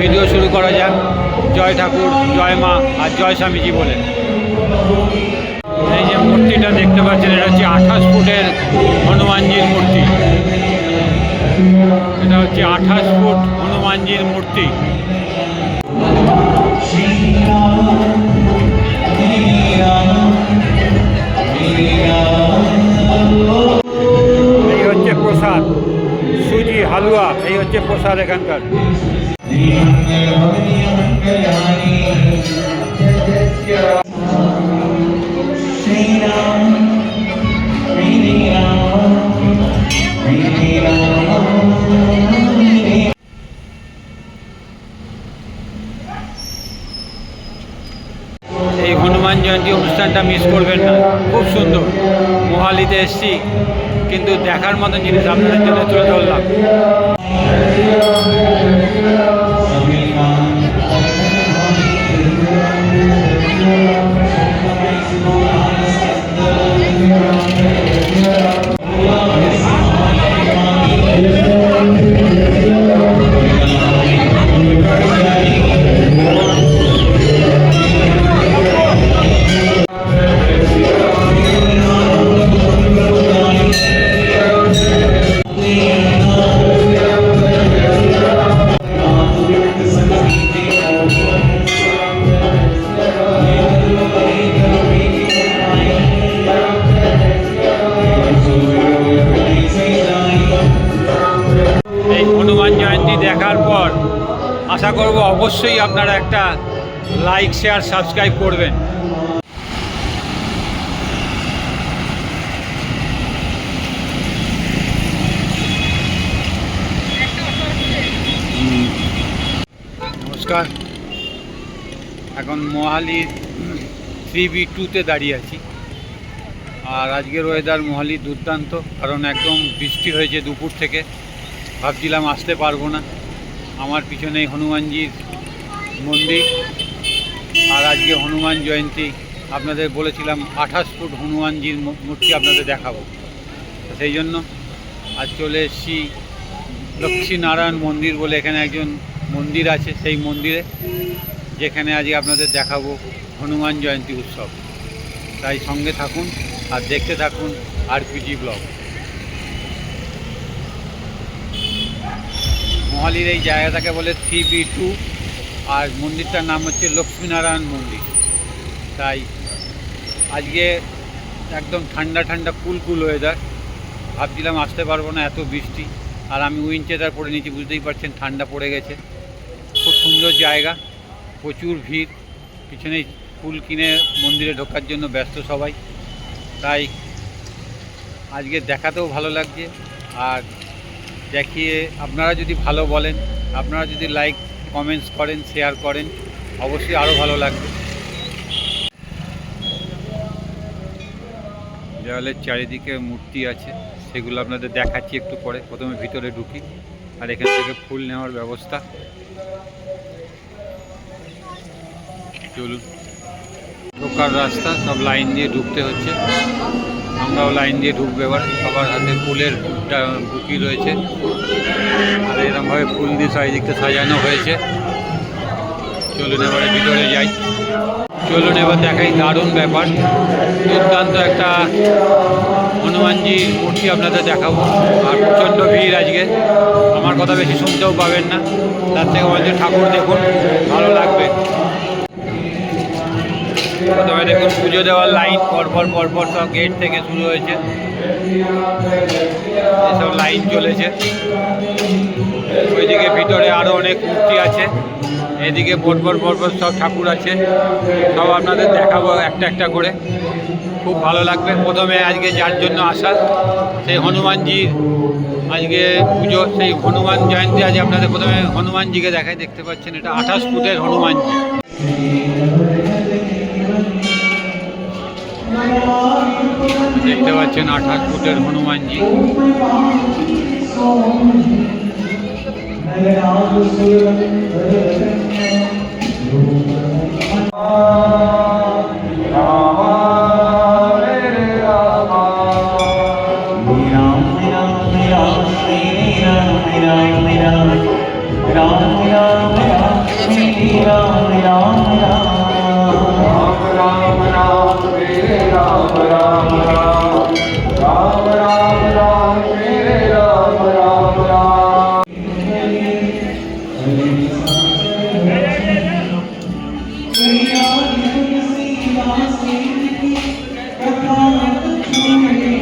Video শুরু করা যাক। জয় ঠাকুর, জয় মা আর জয় স্বামীজি বলে। এই যে মূর্তিটা দেখতে পাচ্ছেন, এটা হচ্ছে আঠাশ ফুটের হনুমানজির মূর্তি। এটা হচ্ছে আঠাশ ফুট হনুমানজির মূর্তি। এই হচ্ছে প্রসাদ, সুজি হালুয়া, এই হচ্ছে প্রসাদ এখানকার। এই হনুমান জয়ন্তী অনুষ্ঠানটা মিস করবেন না। খুব সুন্দর। মোহালিতে এসছি, কিন্তু দেখার মতন জিনিস আপনাদের জন্য তুলে ধরলাম। লাইক, শেয়ার, সাবস্ক্রাইব করবেন। নমস্কার। এখন মোহালির থ্রি বি টুতে দাঁড়িয়ে আছি। আর আজকের ওয়েদার মোহালি দুর্দান্ত, কারণ একদম বৃষ্টি হয়েছে দুপুর থেকে। ভাবছিলাম আসতে পারব না। আমার পিছনেই হনুমানজির মন্দির। আর আজকে হনুমান জয়ন্তী। আপনাদের বলেছিলাম আঠাশ ফুট হনুমানজির মূর্তি আপনাদের দেখাবো। সেই জন্য আজ চলে এসেছি লক্ষ্মীনারায়ণ মন্দির বলে এখানে একজন মন্দির আছে সেই মন্দিরে, যেখানে আজকে আপনাদের দেখাবো হনুমান জয়ন্তী উৎসব। তাই সঙ্গে থাকুন আর দেখতে থাকুন আর আরপিজি ব্লগ। মহালির এই জায়গাটাকে বলে থ্রি বি টু আর মন্দিরটার নাম হচ্ছে লক্ষ্মীনারায়ণ মন্দির। তাই আজকে একদম ঠান্ডা ঠান্ডা কুল কুল ওয়েদার ভাবছিলাম আসতে পারব না, এত বৃষ্টি। আর আমি উইনচেদার পরে নিয়েছি, বুঝতেই পারছেন ঠান্ডা পড়ে গেছে। খুব সুন্দর জায়গা, প্রচুর ভিড়। পিছনে ফুল কিনে মন্দিরে ঢোকার জন্য ব্যস্ত সবাই। তাই আজকে দেখাতেও ভালো লাগছে। আর দেখিয়ে আপনারা যদি ভালো বলেন, আপনারা যদি লাইক কমেন্টস করেন শেয়ার করেন, অবশ্যই আরও ভালো লাগবে। দেওয়ালের চারিদিকে মূর্তি আছে, সেগুলো আপনাদের দেখাচ্ছি একটু পরে, প্রথমে ভিতরে ঢুকি, আর এখান থেকে ফুল নেওয়ার ব্যবস্থা। চলুন। ঢোকার রাস্তা, সব লাইন দিয়ে ঢুকতে হচ্ছে। আমরাও লাইন দিয়ে ঢুকবো এবার। সবার হাতে ফুলের বুকি রয়েছে। আর এরকমভাবে ফুল দিয়ে চারিদিকটা সাজানো হয়েছে। চলুন এবারে ভিতরে যাই। চলুন এবার দেখাই দারুণ ব্যাপার। দুর্দান্ত একটা হনুমানজি মূর্তি আপনাদের দেখাবো। আর প্রচণ্ড ভিড় আজকে। আমার কথা বেশি শুনতেও পাবেন না। তার থেকে বলছে ঠাকুর দেখুন। ভালো লাগবে। দেখুন, পুজো দেওয়ার লাইন পরপর পরপর সব গেট থেকে শুরু হয়েছে। এসব লাইন চলেছে। ওইদিকে ভিতরে আরও অনেক মূর্তি আছে। এদিকে পরপর পরপর সব ঠাকুর আছে। সব আপনাদের দেখাবো একটা একটা করে। খুব ভালো লাগবে। প্রথমে আজকে যার জন্য আসা সেই হনুমানজির আজকে পুজো, সেই হনুমান জয়ন্তী আজ আপনাদের প্রথমে হনুমানজিকে দেখায়। দেখতে পাচ্ছেন, এটা আঠাশ ফুটের হনুমানজি। দেখতে পাচ্ছেন আঠাশ ফুটের হনুমানজি। Ram Amen.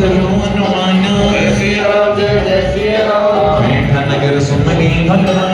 تدعون وما نافع غير نجر سمني غلبا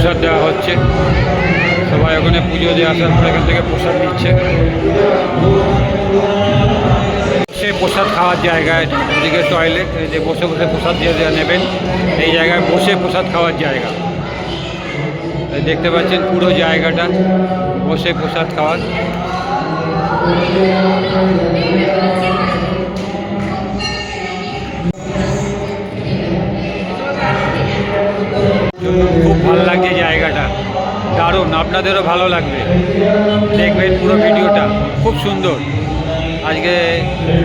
প্রসাদ দেওয়া হচ্ছে। সবাই ওখানে পুজো দিয়ে আসার পর এখান থেকে প্রসাদ নিচ্ছে। সে প্রসাদ খাওয়ার জায়গায় এদিকে টয়লেট যে বসে বসে প্রসাদ দিয়ে দেওয়া নেবেন। এই জায়গায় বসে প্রসাদ খাওয়ার জায়গা। দেখতে পাচ্ছেন পুরো জায়গাটা বসে প্রসাদ খাওয়ার। আপনাদেরও ভালো লাগবে। দেখবেন পুরো ভিডিওটা। খুব সুন্দর। আজকে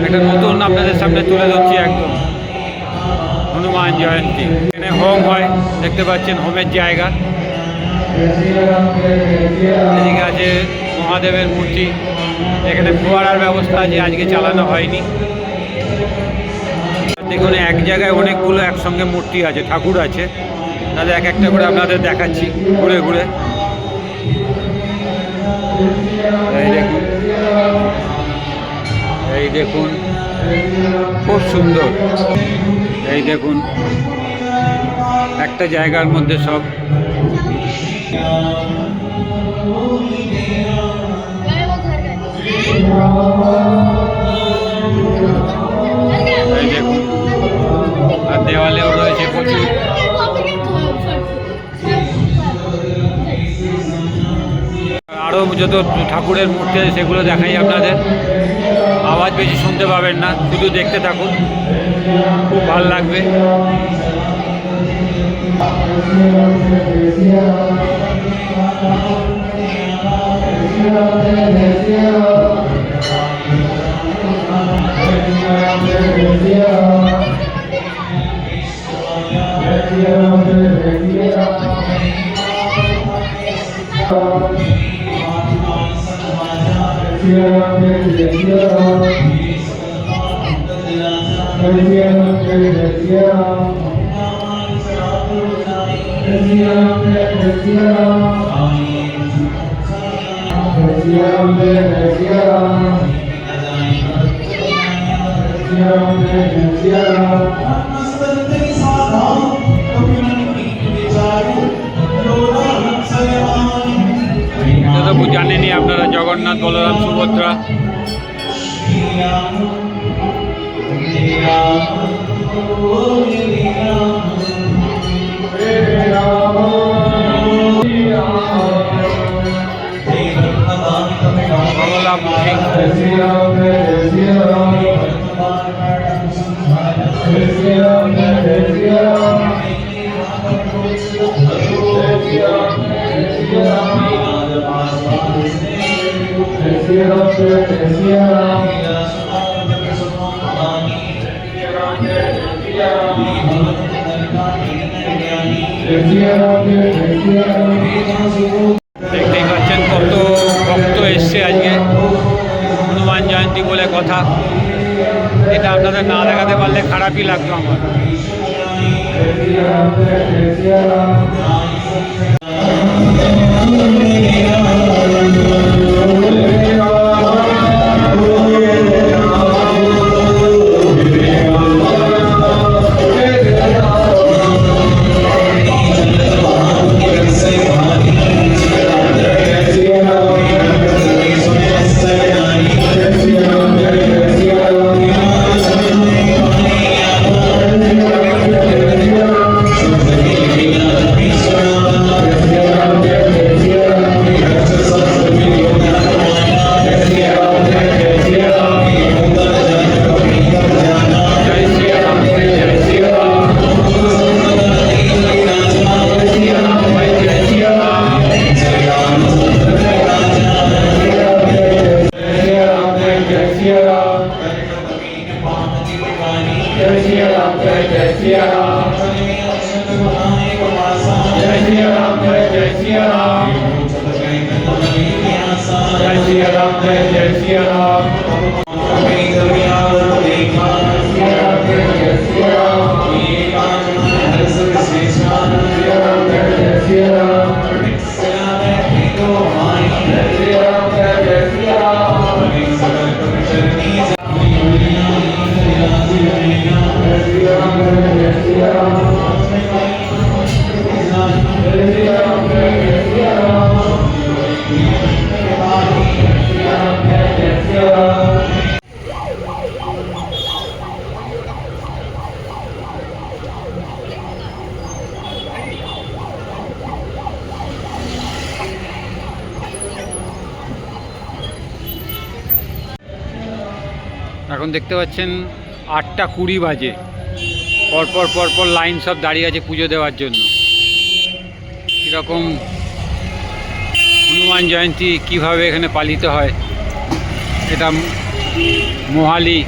একটা নতুন আপনাদের সামনে তুলে ধরছি একদম। হনুমান জয়ন্তী। এখানে হোম হয়, দেখতে পাচ্ছেন হোমের জায়গা। এদিকে আছে মহাদেবের মূর্তি। এখানে ফোয়ারার ব্যবস্থা আছে, আজকে চালানো হয়নি। দেখুন, এক জায়গায় অনেকগুলো একসঙ্গে মূর্তি আছে, ঠাকুর আছে। তাদের এক একটা করে আপনাদের দেখাচ্ছি, ঘুরে ঘুরে। এই দেখুন। এই দেখুন। খুব সুন্দর। এই দেখুন। একটা জায়গার মধ্যে সব। এই যত ঠাকুরের মূর্তি আছে সেগুলো দেখাই আপনাদের। আওয়াজ বেশি শুনতে পাবেন না, শুধু দেখতে থাকুন। খুব ভালো লাগবে। এটা তো জানেনি আপনারা জগন্নাথ বলরাম সুভদ্রা। বলরাম দেখতেই পাচ্ছেন কত ভক্ত এসছে আজকে। হনুমান জয়ন্তী বলে কথা। এটা আপনাদের না দেখাতে পারলে খারাপই লাগতো আমার। এখন দেখতে পাচ্ছেন আটটা কুড়ি বাজে। পরপর পরপর লাইন সব দাঁড়িয়ে আছে পুজো দেওয়ার জন্য। কীরকম হনুমান জয়ন্তী কীভাবে এখানে পালিত হয়? এটা মোহালি,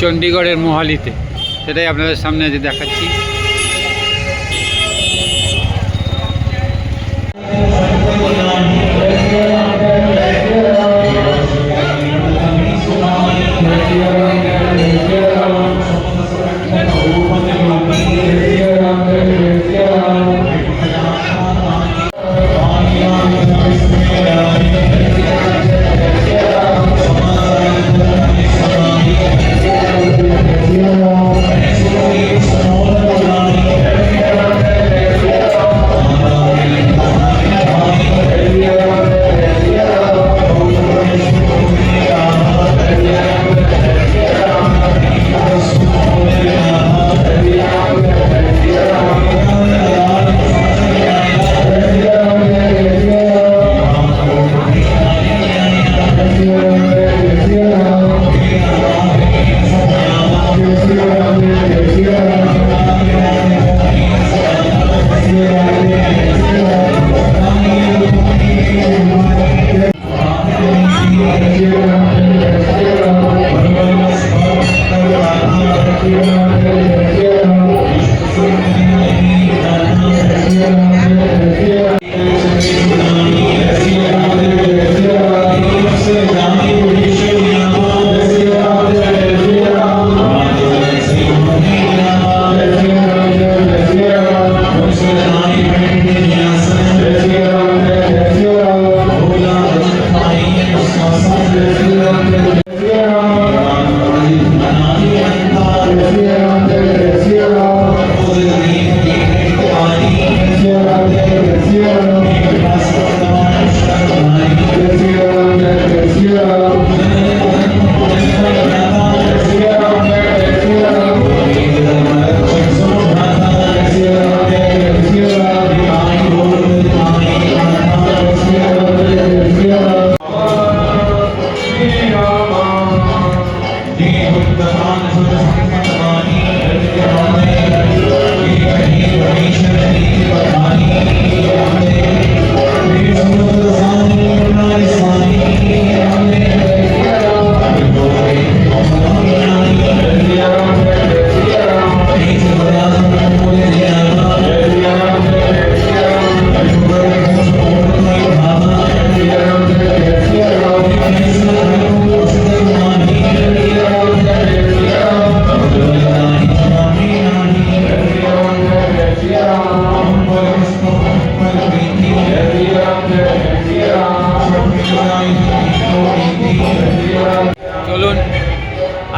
চণ্ডীগড়ের মোহালিতে। সেটাই আপনাদের সামনে আজ দেখাচ্ছি।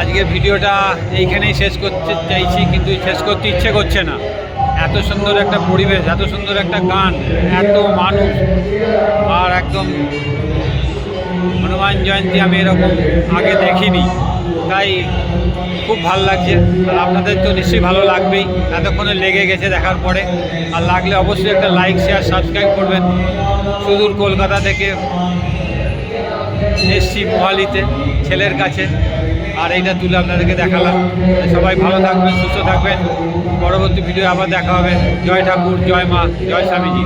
আজকে ভিডিওটা এইখানেই শেষ করতে চাইছি, কিন্তু শেষ করতে ইচ্ছে করছে না। এত সুন্দর একটা পরিবেশ, এত সুন্দর একটা গান, এত মানুষ, আর একদম হনুমান জয়ন্তী আমি এরকম আগে দেখিনি। তাই খুব ভালো লাগছে আর আপনাদের তো নিশ্চয়ই ভালো লাগবেই। এতক্ষণে লেগে গেছে দেখার পরে, আর লাগলে অবশ্যই একটা লাইক শেয়ার সাবস্ক্রাইব করবেন। সুদূর কলকাতা থেকে এসছি মোহালিতে, ছেলের কাছে। আর এইটা তুলে আপনাদেরকে দেখালাম। সবাই ভালো থাকবেন, সুস্থ থাকবেন। পরবর্তী ভিডিও আবার দেখা হবে। জয় ঠাকুর, জয় মা, জয় স্বামীজি।